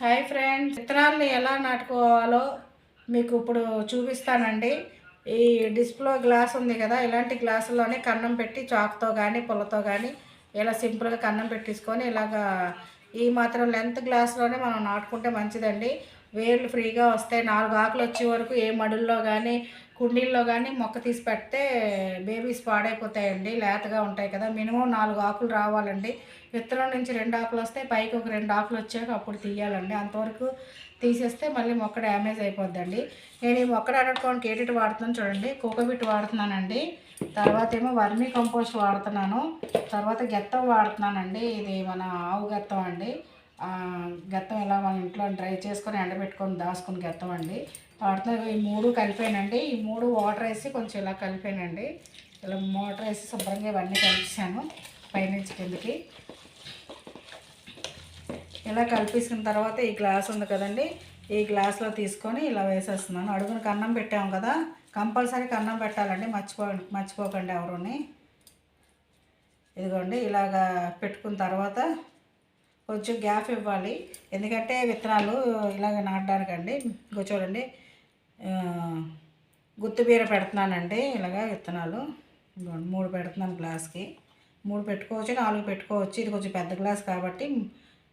Hi friends. విత్తనాలను ఎలా నాటుకోవాలో మీకు ఇప్పుడు చూపిస్తానండి. ఈ డిస్ప్లే గ్లాస్ ఉంది కదా ఇలాంటి గ్లాసులోనే కన్నం పెట్టి చాకుతో కానీ పుల్లతో కానీ ఇలా సింపుల్గా కన్నం పెట్టేసుకొని ఇలాగా ఈ మాత్రం లెంత్ గ్లాస్లోనే మనం నాటుకుంటే మంచిదండి. వేర్లు ఫ్రీగా వస్తాయి. నాలుగు ఆకులు వచ్చే వరకు ఏ మడుల్లో కానీ కుండీల్లో కానీ మొక్క తీసి పెడితే బేబీస్ పాడైపోతాయండి. లేతగా ఉంటాయి కదా. మినిమం నాలుగు ఆకులు రావాలండి. విత్తనం నుంచి రెండు ఆకులు వస్తే పైకి ఒక రెండు ఆకులు వచ్చాక అప్పుడు తీయాలండి. అంతవరకు తీసేస్తే మళ్ళీ మొక్క డ్యామేజ్ అయిపోద్దండి. నేను ఈ మొక్క నాటుకోవడానికి ఏటిటి వాడుతున్నాను చూడండి. కోకోబిట్ వాడుతున్నానండి. తర్వాత ఏమో వర్మీ కంపోస్ట్ వాడుతున్నాను. తర్వాత గెత్తం వాడుతున్నానండి. ఇది మన ఆవు గెత్తం అండి. గెత్తం ఇలా మన ఇంట్లో డ్రై చేసుకొని ఎండబెట్టుకొని దాచుకుని గెత్తం అండి. వాడుతున్నా ఈ మూడు కలిపానండి. ఈ మూడు వాటర్ వేసి కొంచెం ఇలా కలిపానండి. ఇలా మోటార్ వేసి శుభ్రంగా ఇవన్నీ కలిపాను పైనుంచి కిందకి. ఇలా కలిపేసిన తర్వాత ఈ గ్లాస్ ఉంది కదండి ఈ గ్లాస్లో తీసుకొని ఇలా వేసేస్తున్నాను. అడుగున కన్నం పెట్టాము కదా కంపల్సరీ కన్నం పెట్టాలండి మర్చిపో మర్చిపోకండి ఎవరుని. ఇదిగోండి ఇలాగా పెట్టుకున్న తర్వాత కొంచెం గ్యాప్ ఇవ్వాలి. ఎందుకంటే విత్తనాలు ఇలాగ నాటడానికండి. ఇంకో చూడండి గుత్తుబీర పెడుతున్నానండి ఇలాగా విత్తనాలు. మూడు పెడుతున్నాను గ్లాస్కి. మూడు పెట్టుకోవచ్చు నాలుగు పెట్టుకోవచ్చు. ఇది కొంచెం పెద్ద గ్లాస్ కాబట్టి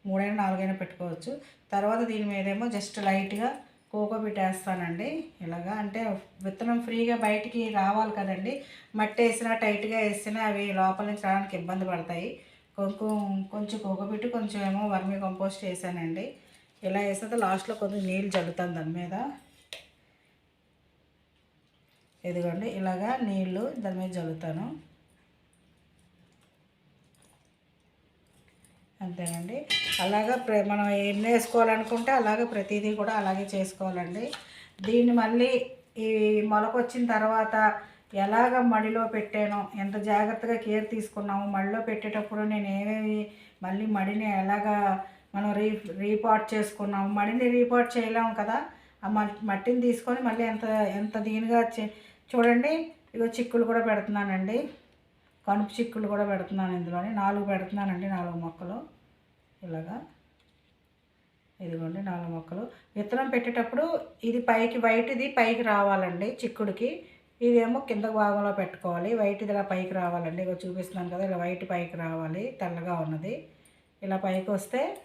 మూడైనా నాలుగైనా పెట్టుకోవచ్చు. తర్వాత దీని మీదేమో జస్ట్ లైట్గా కోకోబిట్ వేస్తానండి. ఇలాగా అంటే విత్తనం ఫ్రీగా బయటికి రావాలి కదండి. మట్టి వేసినా టైట్గా వేసినా అవి లోపల నుంచి రావడానికి ఇబ్బంది పడతాయి. కొంచెం కొంచెం కోకోబిట్ కొంచెం ఏమో వర్మీ కంపోస్ట్ వేసానండి. ఇలా వేస్తే లాస్ట్లో కొంచెం నీళ్ళు చల్లుతాను దాని మీద. ఇదిగోండి ఇలాగా నీళ్ళు దాని మీద జల్లుతాను. అంతేనండి. అలాగా ప్ర మనం ఏం వేసుకోవాలనుకుంటే అలాగే ప్రతిదీ కూడా అలాగే చేసుకోవాలండి. దీన్ని మళ్ళీ ఈ మొలక వచ్చిన తర్వాత ఎలాగ మడిలో పెట్టానో ఎంత జాగ్రత్తగా కేర్ తీసుకున్నాము మడిలో పెట్టేటప్పుడు నేను ఏమేమి మళ్ళీ మడిని ఎలాగా మనం రీ రీపాట్ చేసుకున్నాము. మడిని రీపాట్ చేయలేము కదా. ఆ మట్టిని తీసుకొని మళ్ళీ ఎంత ఎంత దీనిగా చే- చూడండి. ఇగో చిక్కులు కూడా పెడుతున్నానండి. కనుపు చిక్కులు కూడా పెడుతున్నాను ఇందులోని. నాలుగు పెడుతున్నానండి నాలుగు మొక్కలు. ఇలాగా. ఇదిగోండి నాలుగు మొక్కలు. విత్తనం పెట్టేటప్పుడు ఇది పైకి వైట్ది పైకి రావాలండి చిక్కుడికి. ఇదేమో కింద భాగంలో పెట్టుకోవాలి. వైట్ది ఇలా పైకి రావాలండి. ఇక చూపిస్తున్నాను కదా ఇలా వైట్ పైకి రావాలి. తెల్లగా ఉన్నది. ఇలా పైకి వస్తే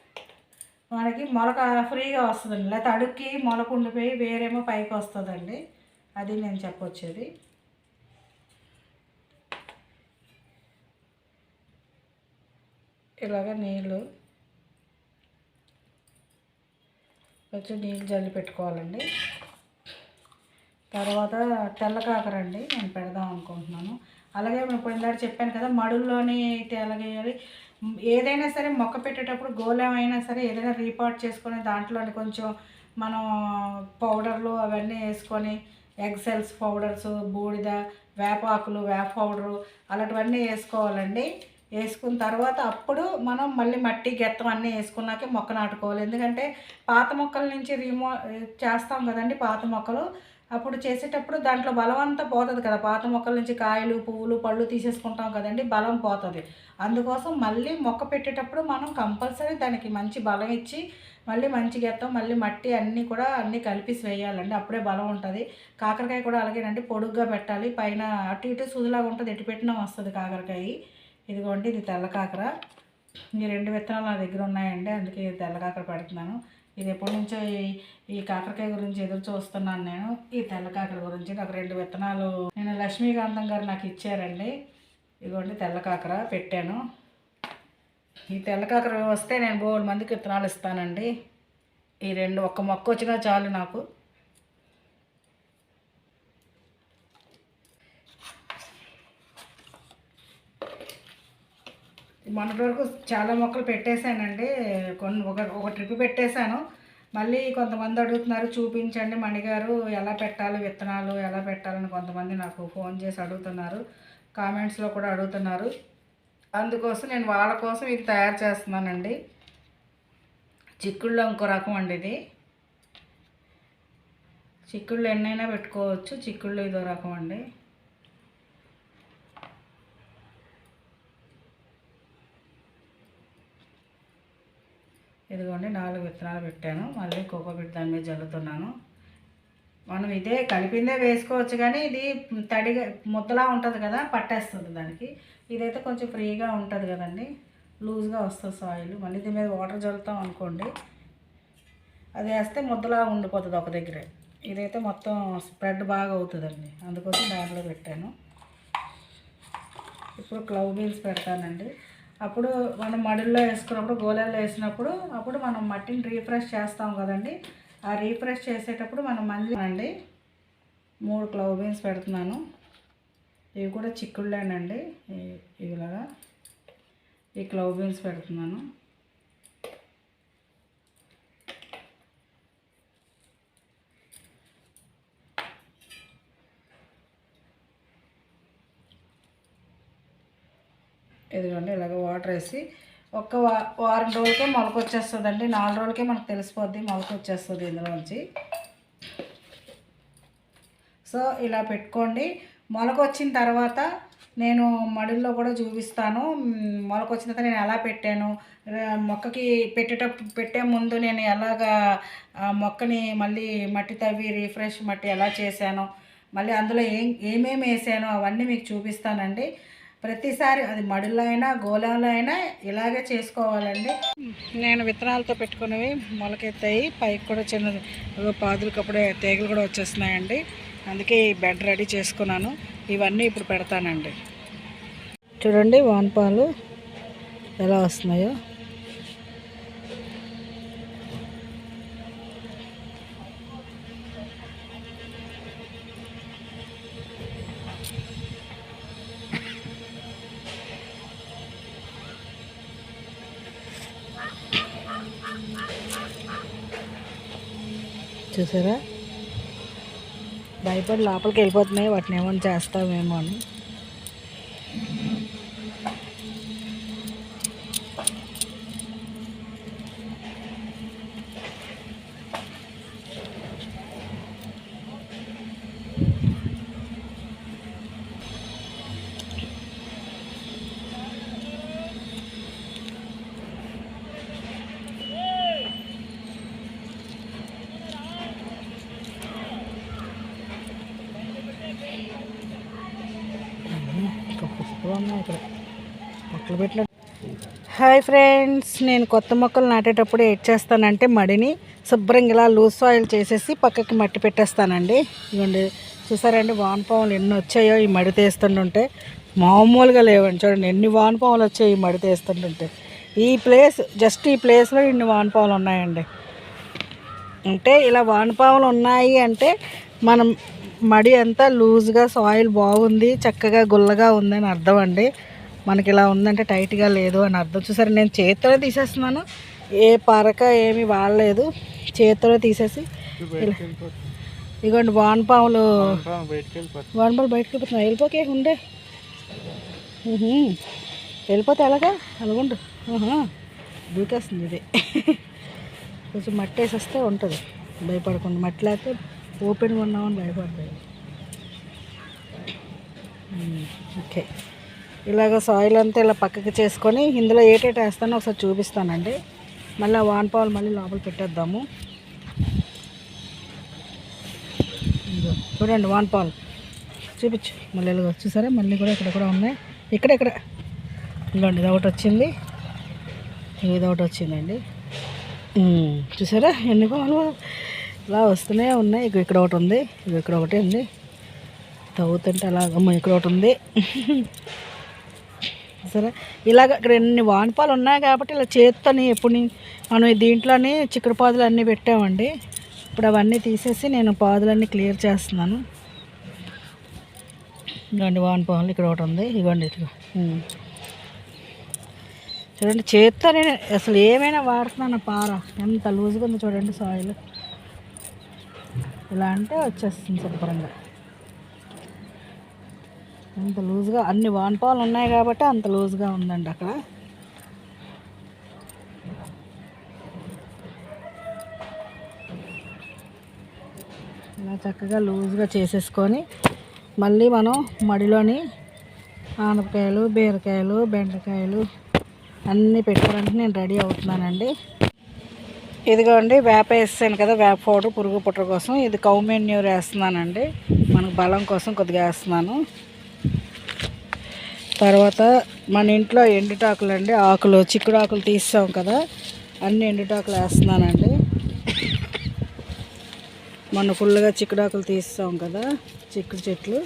మనకి మొలక ఫ్రీగా వస్తుందండి. లేకపోతే అడుక్కి మొలక ఉండిపోయి వేరేమో పైకి వస్తుందండి. అది నేను చెప్పొచ్చేది. ఇలాగ నీళ్ళు కొంచెం నీళ్ళు జల్లి పెట్టుకోవాలండి. తర్వాత తెల్ల కాకరండి నేను పెడదాం అనుకుంటున్నాను. అలాగే ఇప్పుడు ఇందాక చెప్పాను కదా మడుల్లోని అయితే ఏదైనా సరే మొక్క పెట్టేటప్పుడు గోళం అయినా సరే ఏదైనా రీపాట్ చేసుకొని దాంట్లోని కొంచెం మనం పౌడర్లు అవన్నీ వేసుకొని ఎగ్సెల్స్ పౌడర్స్ బూడిద వేపాకులు వేప పౌడరు అలాంటివన్నీ వేసుకోవాలండి. వేసుకున్న తర్వాత అప్పుడు మనం మళ్ళీ మట్టి గెత్తం అన్నీ వేసుకున్నాకే మొక్క నాటుకోవాలి. ఎందుకంటే పాత మొక్కల నుంచి రిమో చేస్తాం కదండి పాత మొక్కలు. అప్పుడు చేసేటప్పుడు దాంట్లో బలం అంతా పోతుంది కదా. పాత మొక్కల నుంచి కాయలు పువ్వులు పళ్ళు తీసేసుకుంటాం కదండి బలం పోతుంది. అందుకోసం మళ్ళీ మొక్క పెట్టేటప్పుడు మనం కంపల్సరీ దానికి మంచి బలం ఇచ్చి మళ్ళీ మంచి గెత్తం మళ్ళీ మట్టి అన్నీ కూడా అన్నీ కలిపేసి వేయాలండి. అప్పుడే బలం ఉంటుంది. కాకరకాయ కూడా అలాగేనండి పొడుగ్గా పెట్టాలి. పైన అటు ఇటు సూదిలాగా ఉంటుంది. ఎటు పెట్టినా వస్తుంది కాకరకాయ. ఇదిగోండి ఇది తెల్ల కాకర. ఈ రెండు విత్తనాలు నా దగ్గర ఉన్నాయండి అందుకే తెల్ల కాకర పెడుతున్నాను. ఇది ఎప్పటి నుంచో ఈ ఈ కాకరకాయ గురించి ఎదురు చూస్తున్నాను నేను. ఈ తెల్ల కాకర గురించి నాకు రెండు విత్తనాలు నేను లక్ష్మీకాంతం గారు నాకు ఇచ్చారండి. ఇదిగోండి తెల్ల కాకర పెట్టాను. ఈ తెల్ల కాకర వస్తే నేను మూడు మందికి విత్తనాలు ఇస్తానండి. ఈ రెండు ఒక్క మొక్క వచ్చినా చాలు నాకు. మొన్నటి వరకు చాలా మొక్కలు పెట్టేశానండి. కొన్ని ఒక ఒక ట్రిప్ పెట్టేశాను. మళ్ళీ కొంతమంది అడుగుతున్నారు చూపించండి మణిగారు ఎలా పెట్టాలి విత్తనాలు ఎలా పెట్టాలని కొంతమంది నాకు ఫోన్ చేసి అడుగుతున్నారు. కామెంట్స్లో కూడా అడుగుతున్నారు. అందుకోసం నేను వాళ్ళ కోసం ఇది తయారు చేస్తున్నానండి. చిక్కుళ్ళు ఇంకో రకం అండి ఇది. చిక్కుళ్ళు ఎన్నైనా పెట్టుకోవచ్చు. చిక్కుళ్ళు ఇదో రకం అండి. ఇదిగోండి నాలుగు విత్తనాలు పెట్టాను. మళ్ళీ కోకోబిట్ దాని మీద జల్లుతున్నాను మనం ఇదే కలిపిందే వేసుకోవచ్చు కానీ ఇది తడిగా ముద్దలా ఉంటుంది కదా పట్టేస్తుంది దానికి. ఇదైతే కొంచెం ఫ్రీగా ఉంటుంది కదండి. లూజ్గా వస్తుంది సాయిల్. మళ్ళీ దీని మీద వాటర్ చల్లుతాం అనుకోండి. అది వేస్తే ముద్దలా ఉండిపోతుంది ఒక దగ్గరే. ఇదైతే మొత్తం స్ప్రెడ్ బాగా అవుతుందండి. అందుకోసం దాంట్లో పెట్టాను. ఇప్పుడు క్లవ్ బీన్స్ పెడతానండి. అప్పుడు మనం మడుల్లో వేసుకున్నప్పుడు గోళాల్లో వేసినప్పుడు అప్పుడు మనం మట్టిని రీఫ్రెష్ చేస్తాం కదండి. ఆ రీఫ్రెష్ చేసేటప్పుడు మనం మళ్ళీ అండి మూడు క్లవ్ బీన్స్ పెడుతున్నాను. ఇవి కూడా చిక్కుళ్ళేనండి ఇ- ఇలాగా ఈ క్లవ్ బీన్స్ పెడుతున్నాను. ఇదిగోండి ఇలాగ వాటర్ వేసి ఒక్క వారం రోజులకే మొలకొచ్చేస్తుందండి. నాలుగు రోజులకే మనకు తెలిసిపోద్ది మొలక వచ్చేస్తుంది ఇందులోంచి. సో ఇలా పెట్టుకోండి. మొలక వచ్చిన తర్వాత నేను మడుల్లో కూడా చూపిస్తాను. మొలకొచ్చిన మొలక వచ్చిన తర్వాత నేను ఎలా పెట్టాను? మొక్కకి పెట్టేటప్పుడు పెట్టే ముందు నేను ఎలాగా మొక్కని మళ్ళీ మట్టి తవ్వి రీఫ్రెష్ మట్టి ఎలా చేశాను? మళ్ళీ అందులో ఏం ఏమేమి వేసానో? అవన్నీ మీకు చూపిస్తానండి. ప్రతిసారి అది మడుల్లో అయినా గోళంలో అయినా ఇలాగే చేసుకోవాలండి. నేను విత్తనాలతో పెట్టుకున్నవి మొలకెత్తాయి పైకి కూడా చిన్నది. ఏదో తీగలు కూడా వచ్చేస్తున్నాయండి. అందుకే ఈ బెడ్ రెడీ చేసుకున్నాను. ఇవన్నీ ఇప్పుడు పెడతానండి. చూడండి వానపాలు ఎలా వస్తున్నాయో. చూసారా? భయపడి లోపలికి వెళ్ళిపోతున్నాయి వాటిని ఏమైనా చేస్తామేమో అని ఇంకా పుష్పలు ఉన్నాయి ఇక్కడ మొక్కలు హాయ్ ఫ్రెండ్స్ నేను కొత్త మొక్కలు నాటేటప్పుడు ఏం చేస్తానంటే మడిని శుభ్రంగా ఇలా లూజ్ సాయిల్ చేసేసి పక్కకి మట్టి పెట్టేస్తానండి. ఇవ్వండి చూసారండి వానపాములు ఎన్ని వచ్చాయో ఈ మడి తీస్తుంటుంటే మామూలుగా లేవండి చూడండి ఎన్ని వానపాములు వచ్చాయి ఈ మడి తీస్తుంటుంటే ఈ ప్లేస్ జస్ట్ ఈ ప్లేస్లో ఇన్ని వానపాములు ఉన్నాయండి. అంటే ఇలా వానపాములు ఉన్నాయి అంటే మనం మడి అంతా లూజ్గా సాయిల్ బాగుంది చక్కగా గుల్లగా ఉందని అర్థం అండి మనకి ఇలా ఉందంటే టైట్గా లేదు అని అర్థం. చూసారు నేను చేతితో తీసేస్తున్నాను. ఏ పరక ఏమి వాడలేదు. చేతితో తీసేసి ఇదిగోండి ఇగోండి వానపాములు వానపాములు బయటకు వెళ్ళిపోతున్నాయి. వెళ్ళిపోకే ఉండే. వెళ్ళిపోతే ఎలాగా? అనుకుంటు దూకేస్తుంది ఇది. కొంచెం మట్టి వేసేస్తే ఉంటుంది. భయపడకుండా మట్టి లేకపోతే ఓపెన్గా ఉన్నామని భయపడతాయి. ఓకే. ఇలాగ సాయిల్ అంతా ఇలా పక్కకి చేసుకొని ఇందులో ఏటేటి వేస్తానో ఒకసారి చూపిస్తానండి. మళ్ళీ ఆ వానపాలు మళ్ళీ లోపల పెట్టేద్దాము. చూడండి చూడండి వానపాలు చూపించు. మళ్ళీ ఇలాగ చూసారా? మళ్ళీ కూడా ఇక్కడ కూడా ఉన్నాయి. ఇక్కడ ఇక్కడ. ఇదిగోండి ఇది ఒకటి వచ్చింది. ఇది ఒకటి వచ్చిందండి. చూసారా? ఎన్ని పాలు ఇలా వస్తూనే ఉన్నాయి. ఇక ఇక్కడ ఒకటి ఉంది. ఇక ఇక్కడ ఒకటి ఉంది. తవ్వుతుంటే అలాగమ్మ ఇక్కడ ఒకటి ఉంది. సరే? ఇలాగ ఇక్కడ ఎన్ని వానపాలు ఉన్నాయి కాబట్టి ఇలా చేత్తోని ఎప్పుడు మనం ఈ దీంట్లోని చిక్కుడు పాదులు అన్నీ పెట్టామండి. ఇప్పుడు అవన్నీ తీసేసి నేను పాదులన్నీ క్లియర్ చేస్తున్నాను. ఇదిగోండి వానపాలు ఇక్కడ ఒకటి ఉంది. ఇదిగోండి ఇదిగో. ఉమ్. చూడండి చేత్తో నేను అసలు ఏమైనా వాడుతున్నాను పార. ఎంత లూజ్గా ఉంది చూడండి సాయిల్. ఇలా అంటే వచ్చేస్తుంది శుభ్రంగా. అంత లూజ్గా అన్ని వానపాలు ఉన్నాయి కాబట్టి అంత లూజ్గా ఉందండి అక్కడ. ఇలా చక్కగా లూజ్గా చేసేసుకొని మళ్ళీ మనం మడిలోని ఆనపకాయలు బీరకాయలు బెండకాయలు అన్నీ పెట్టుకోవడానికి నేను రెడీ అవుతున్నానండి. ఇదిగోండి వేప వేసాను కదా వేప పౌడర్ పురుగు పుట్ట కోసం. ఇది కౌమెన్యూర్ వేస్తున్నానండి. మనకు బలం కోసం కొద్దిగా వేస్తున్నాను. తర్వాత మన ఇంట్లో ఎండుటాకులు అండి ఆకులు చిక్కుడు ఆకులు తీస్తాం కదా అన్ని ఎండుటాకులు వేస్తున్నానండి. మొన్న ఫుల్గా చిక్కుడాకులు తీస్తాం కదా చిక్కుడు చెట్లు.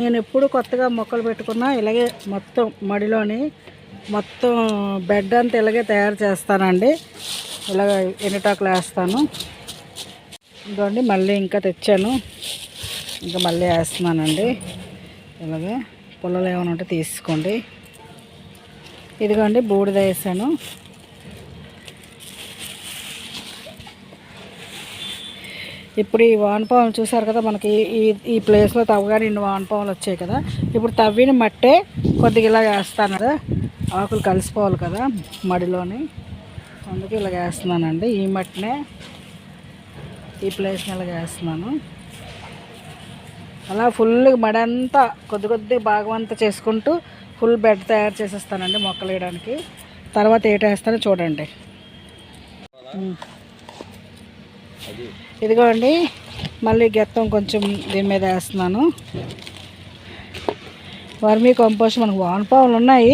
నేను ఎప్పుడు కొత్తగా మొక్కలు పెట్టుకున్నా ఇలాగే మొత్తం మడిలోని మొత్తం బెడ్ అంతా ఇలాగే తయారు చేస్తానండి. ఇలాగ ఎండుటాకులు వేస్తాను. ఇదిగోండి మళ్ళీ ఇంకా తెచ్చాను. ఇంకా మళ్ళీ వేస్తున్నానండి. ఇలాగే. పుల్లలు ఏమైనా ఉంటే తీసుకోండి. ఇదిగోండి బూడిద వేసాను. ఇప్పుడు ఈ వానపాములు చూసారు కదా మనకి ఈ ఈ ప్లేస్లో తవ్వగానే ఇన్ని వానపాములు వచ్చాయి కదా. ఇప్పుడు తవ్విన మట్టే కొద్దిగా ఇలా వేస్తాను కదా ఆకులు కలిసిపోవాలి కదా మడిలోని. అందుకే ఇలా వేస్తున్నానండి. ఈ మట్టినే ఈ ప్లేస్ని ఇలా వేస్తున్నాను. అలా ఫుల్ మడి అంతా కొద్ది కొద్ది భాగం అంతా చేసుకుంటూ ఫుల్ బెడ్ తయారు చేసేస్తానండి మొక్కలు వేయడానికి. తర్వాత ఏటేస్తానో చూడండి. ఇదిగోండి మళ్ళీ గెత్తం కొంచెం దీని మీద వేస్తున్నాను. వర్మీ కంపోస్ట్ మనకు వానపాములు ఉన్నాయి.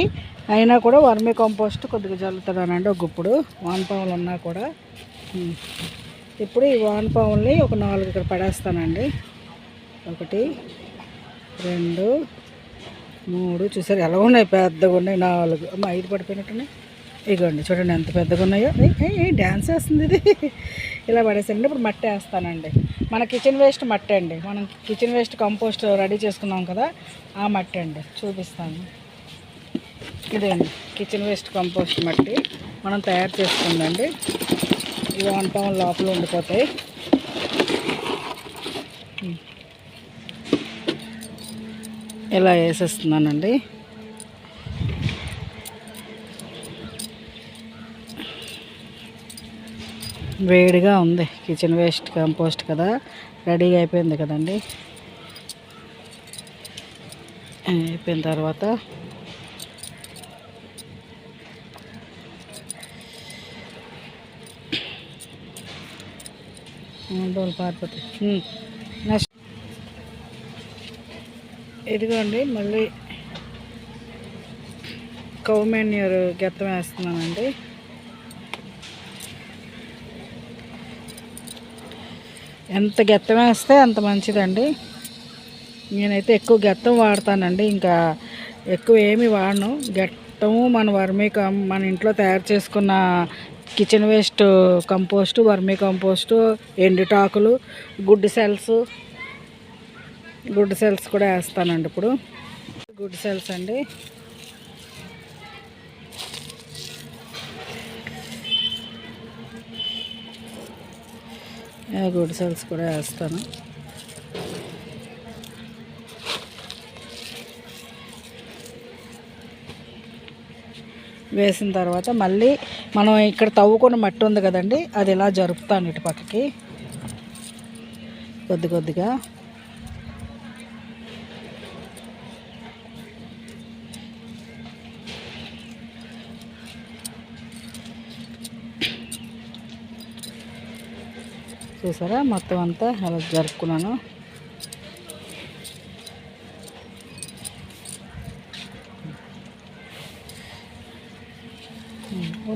అయినా కూడా వర్మీ కంపోస్ట్ కొద్దిగా జల్లుతున్నానండి ఒక గుప్పుడు. వానపాములు ఉన్నా కూడా. ఇప్పుడు ఈ వానపావుల్ని ఒక నాలుగు ఇక్కడ పడేస్తానండి. ఒకటి రెండు మూడు. చూసారు ఎలా ఉన్నాయి? పెద్దగా ఉన్నాయి. నాలుగు. అమ్మ ఐదు పడిపోయినట్టున్నాయి. ఇగోండి చూడండి ఎంత పెద్దగా ఉన్నాయో. డ్యాన్స్ వేస్తుంది ఇది. ఇలా పడేసండి ఇప్పుడు మట్టి వేస్తానండి. మన కిచెన్ వేస్ట్ మట్టి అండి. మనం కిచెన్ వేస్ట్ కంపోస్ట్ రెడీ చేసుకున్నాం కదా ఆ మట్టి అండి. చూపిస్తాను. ఇదండి కిచెన్ వేస్ట్ కంపోస్ట్ మట్టి. మనం తయారు చేసుకుందండి. ఇవి వంటం లోపల ఉండిపోతాయి. ఇలా వేసేస్తున్నానండి? వేడిగా ఉంది. కిచెన్ వేస్ట్ కంపోస్ట్ కదా. రెడీగా అయిపోయింది కదండి. అయిపోయిన తర్వాత డోలు ఇదిగోండి మళ్ళీ కౌ మెన్యూర్ గెత్తం వేస్తున్నానండి. ఎంత గెత్తం వేస్తే అంత మంచిదండి. నేనైతే ఎక్కువ గెత్తం వాడతానండి ఇంకా ఎక్కువ ఏమి వాడను. గెత్తము మన వర్మీ కం మన ఇంట్లో తయారు చేసుకున్న kitchen waste compost vermi compost ఎండుటాకులు good cells good cells కూడా వేస్తానండి ఇప్పుడు. గుడ్ సెల్స్ అండి. గుడ్ సెల్స్ కూడా వేస్తాను. వేసిన తర్వాత మళ్ళీ మనం ఇక్కడ తవ్వుకున్న మట్టి ఉంది కదండి అది ఇలా జరుపుతాను ఇటు పక్కకి. కొద్ది కొద్దిగా. చూసారా? మొత్తం అంతా అలా జరుపుకున్నాను.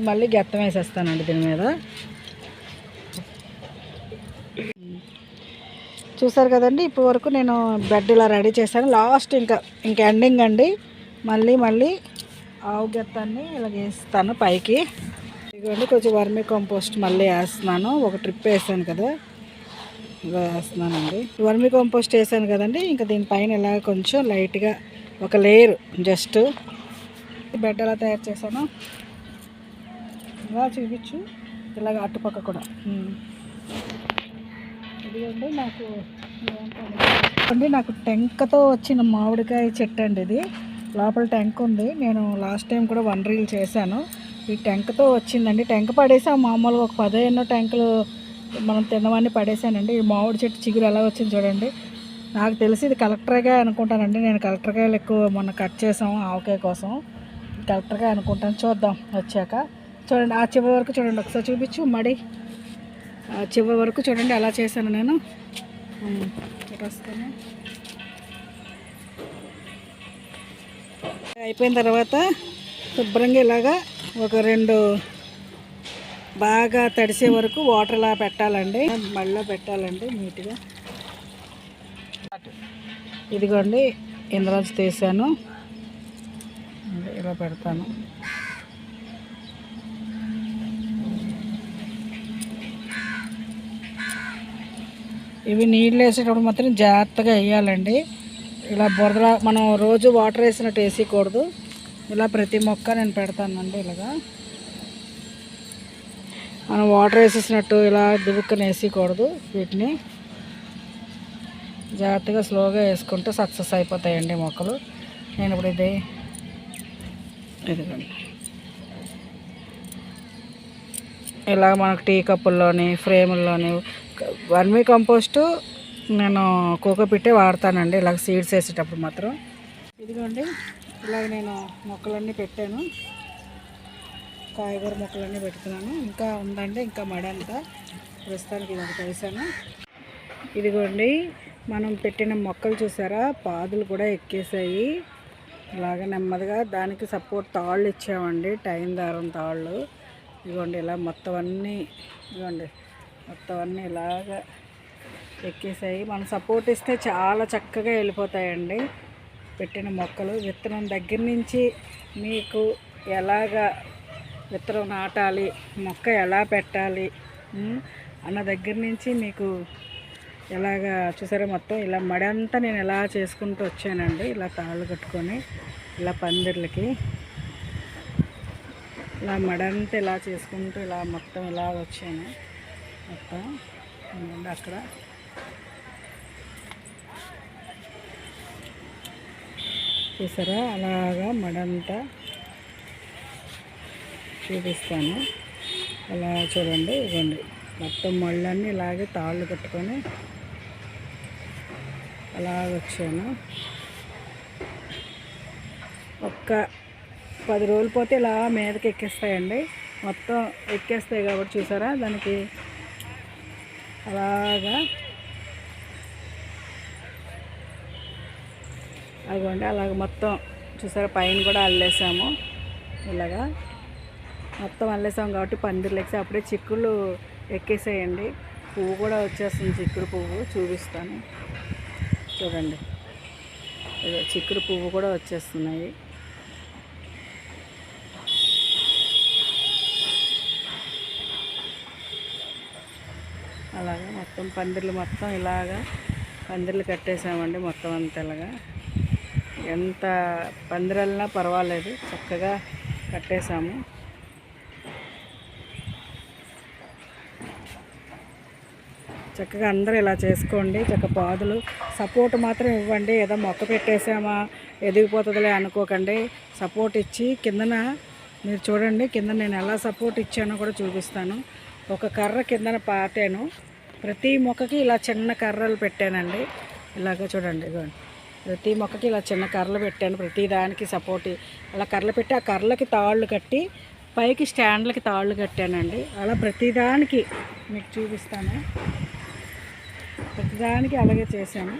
మళ్ళీ గెత్తం వేసేస్తానండి దీని మీద. చూసారు కదండి ఇప్పటి వరకు నేను బెడ్ ఇలా రెడీ చేశాను. లాస్ట్ ఇంకా ఇంకా ఎండింగ్ అండి. మళ్ళీ మళ్ళీ ఆవు గెత్తాన్ని ఇలా వేస్తాను పైకి. ఇదిగోండి కొంచెం వర్మీ కంపోస్ట్ మళ్ళీ వేస్తున్నాను. ఒక ట్రిప్ వేసాను కదా ఇలా వేస్తున్నానండి. వర్మీ కంపోస్ట్ వేసాను కదండి ఇంకా దీనిపైన ఇలా కొంచెం లైట్గా ఒక లేయర్ జస్ట్ బెడ్ ఎలా తయారు చేశాను ఇలా చూపించు. ఇలాగ అటుపక్క కూడా. ఇదిగోండి నాకు అండి నాకు టెంకతో వచ్చిన మామిడికాయ చెట్టు అండి ఇది. లోపల టెంక్ ఉంది నేను లాస్ట్ టైం కూడా వన్ రీల్ చేశాను. ఈ టెంకతో వచ్చిందండి. టెంక పడేసి. మామూలుగా ఒక పదిహేనో ట్యాంకులు మనం తిన్నవన్నీ పడేసానండి. ఈ మామిడి చెట్టు చిగురు ఎలా వచ్చింది చూడండి. నాకు తెలిసి ఇది కలెక్టర్గా అనుకుంటానండి. నేను కలెక్టర్కాయలు ఎక్కువ మొన్న కట్ చేసాం ఆవకాయ కోసం. కలెక్టర్గా అనుకుంటాను. చూద్దాం వచ్చాక. చూడండి ఆ చివరి వరకు చూడండి. ఒకసారి చూపించు మడి. ఆ చివరి వరకు చూడండి ఎలా చేశాను నేను. వస్తాను అయిపోయిన తర్వాత శుభ్రంగా ఇలాగా ఒక రెండు బాగా తడిసే వరకు వాటర్లా పెట్టాలండి. మళ్ళీ పెట్టాలండి నీట్గా. ఇదిగోండి ఇందులోంచి తీసాను. ఇలా పెడతాను. ఇవి నీళ్ళు వేసేటప్పుడు మాత్రం జాగ్రత్తగా వేయాలండి. ఇలా బురదలా మనం రోజు వాటర్ వేసినట్టు వేసేయకూడదు ఇలా ప్రతి మొక్క నేను పెడతానండి ఇలాగా. మనం వాటర్ వేసేసినట్టు ఇలా దుబుక్కని వేసేయకూడదు వీటిని. జాగ్రత్తగా స్లోగా వేసుకుంటే సక్సెస్ అయిపోతాయండి మొక్కలు. నేను ఇప్పుడు ఇది ఇదిగోండి. ఇలా మనకు టీ కప్పుల్లోని ఫ్రేముల్లోని వర్మీ కంపోస్టు నేను కూకపిట్టే వాడతానండి. ఇలా సీడ్స్ వేసేటప్పుడు మాత్రం. ఇదిగోండి. ఇలాగ నేను మొక్కలన్నీ పెట్టాను. కాయగూర మొక్కలన్నీ పెడుతున్నాను ఇంకా ఉందండి ఇంకా మడంతా అంతా. ప్రస్తుతానికి ఇది ఒకటి వేసాను. ఇదిగోండి మనం పెట్టిన మొక్కలు చూసారా? పాదులు కూడా ఎక్కేసాయి. ఇలాగ నెమ్మదిగా దానికి సపోర్ట్ తాళ్ళు ఇచ్చామండి టైం దారం తాళ్ళు. ఇదిగోండి ఇలా మొత్తం అన్నీ ఇదిగోండి మొత్తం అన్నీ ఇలాగా ఎక్కేసాయి. మనం సపోర్ట్ ఇస్తే చాలా చక్కగా వెళ్ళిపోతాయండి. పెట్టిన మొక్కలు విత్తనం దగ్గర నుంచి మీకు ఎలాగా విత్తనం నాటాలి మొక్క ఎలా పెట్టాలి అన్న దగ్గర నుంచి మీకు ఎలాగా చూసారా మొత్తం ఇలా మడి అంతా నేను ఎలా చేసుకుంటూ వచ్చానండి. ఇలా తాళ్ళు కట్టుకొని ఇలా పందిర్లకి ఇలా మడంతా ఇలా చేసుకుంటూ ఇలా మొత్తం ఇలా వచ్చాను. మొత్తం అక్కడ. చూసారా? అలాగా మడంతా చూపిస్తాను. అలా చూడండి ఇవ్వండి. మొత్తం మళ్ళన్నీ ఇలాగే తాళ్ళు కట్టుకొని అలా వచ్చాను. ఒక్క పది రోజులు పోతే ఇలా మీదకి ఎక్కేస్తాయండి. మొత్తం ఎక్కేస్తాయి కాబట్టి చూసారా? దానికి అలాగా అదిగోండి అలాగ మొత్తం చూసారా పైన కూడా అల్లేసాము. ఇలాగా మొత్తం అల్లేసాము కాబట్టి పందిర్లు ఎక్కి అప్పుడే చిక్కులు ఎక్కేసేయండి. పువ్వు కూడా వచ్చేస్తుంది చిక్కుడు పువ్వు చూపిస్తాను. చూడండి. చిక్కుడు పువ్వు కూడా వచ్చేస్తున్నాయి. అలాగా మొత్తం పందిర్లు మొత్తం ఇలాగా పందిర్లు కట్టేసామండి మొత్తం అంతలాగా ఇలాగా. ఎంత పందిరల్లా పర్వాలేదు చక్కగా కట్టేశాము. చక్కగా అందరూ ఇలా చేసుకోండి చక్క పాదులు. సపోర్ట్ మాత్రం ఇవ్వండి ఏదో మొక్క పెట్టేసామా ఎదిగిపోతుందిలే అనుకోకండి. సపోర్ట్ ఇచ్చి కిందన మీరు చూడండి కింద నేను ఎలా సపోర్ట్ ఇచ్చానో కూడా చూపిస్తాను. ఒక కర్ర కిందన పాతాను. ప్రతి మొక్కకి ఇలా చిన్న కర్రలు పెట్టానండి. ఇలాగ చూడండి ఇదిగోండి. ప్రతి మొక్కకి ఇలా చిన్న కర్రలు పెట్టాను ప్రతి దానికి సపోర్ట్ అలా కర్రలు పెట్టి ఆ కర్రలకి తాళ్ళు కట్టి పైకి స్టాండ్లకి తాళ్ళు కట్టానండి. అలా ప్రతిదానికి మీకు చూపిస్తాను. ప్రతిదానికి అలాగే చేశాను.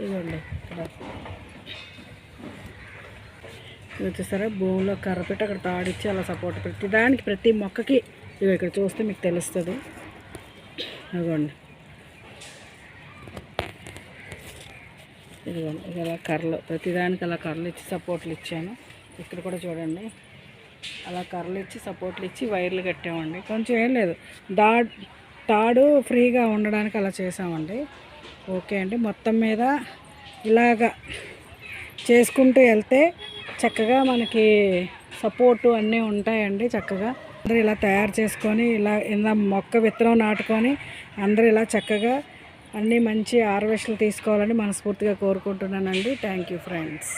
ఇదిగోండి ఇక్కడ. ఇది చూసారా? భూమిలో కర్ర పెట్టి అక్కడ తాడిచ్చి అలా సపోర్ట్ ప్రతిదానికి ప్రతి మొక్కకి ఇవి ఇక్కడ చూస్తే మీకు తెలుస్తుంది. ఇదిగోండి. ఇదిగోండి ఇది అలా కర్రలు ప్రతిదానికి అలా కర్రలు ఇచ్చి సపోర్ట్లు ఇచ్చాను. ఇక్కడ కూడా చూడండి అలా కర్రలు ఇచ్చి సపోర్ట్లు ఇచ్చి వైర్లు కట్టామండి. కొంచెం ఏం లేదు దా తాడు ఫ్రీగా ఉండడానికి అలా చేసామండి ఓకే అండి మొత్తం మీద ఇలాగా చేసుకుంటూ వెళ్తే చక్కగా మనకి సపోర్టు అన్నీ ఉంటాయండి చక్కగా. అందరూ ఇలా తయారు చేసుకొని ఇలా ఇలా మొక్క విత్తనం నాటుకొని అందరూ ఇలా చక్కగా అన్నీ మంచి హార్వెస్ట్లు తీసుకోవాలని మనస్ఫూర్తిగా కోరుకుంటున్నానండి. Thank you friends